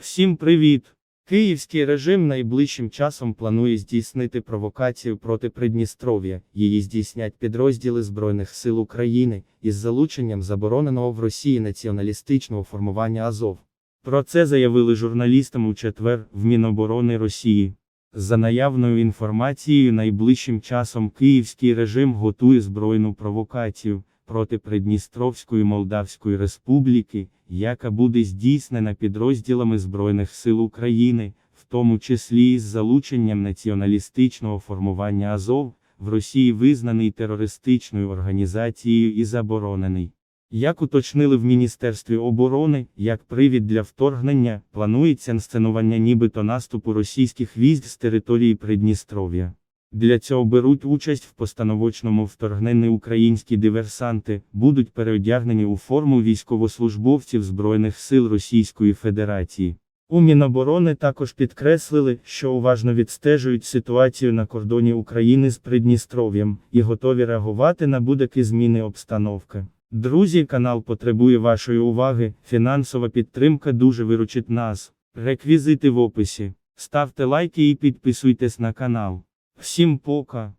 Всім привіт! Київський режим найближчим часом планує здійснити провокацію проти Придністров'я. Її здійснять підрозділи Збройних сил України із залученням забороненого в Росії націоналістичного формування Азов. Про це заявили журналістам у четвер в Міноборони Росії. За наявною інформацією, найближчим часом київський режим готує збройну провокацію проти Придністровської Молдавської Республіки, яка буде здійснена підрозділами Збройних сил України, в тому числі із залученням націоналістичного формування Азов, в Росії визнаний терористичною організацією і заборонений. Як уточнили в Міністерстві оборони, як привід для вторгнення, планується інсценування нібито наступу російських військ з території Придністров'я. Для цього беруть участь в постановочному вторгненні українські диверсанти, будуть переодягнені у форму військовослужбовців Збройних сил Російської Федерації. У Міноборони також підкреслили, що уважно відстежують ситуацію на кордоні України з Придністров'ям і готові реагувати на будь-які зміни обстановки. Друзі, канал потребує вашої уваги, фінансова підтримка дуже виручить нас. Реквізити в описі. Ставте лайки і підписуйтесь на канал. Всім пока.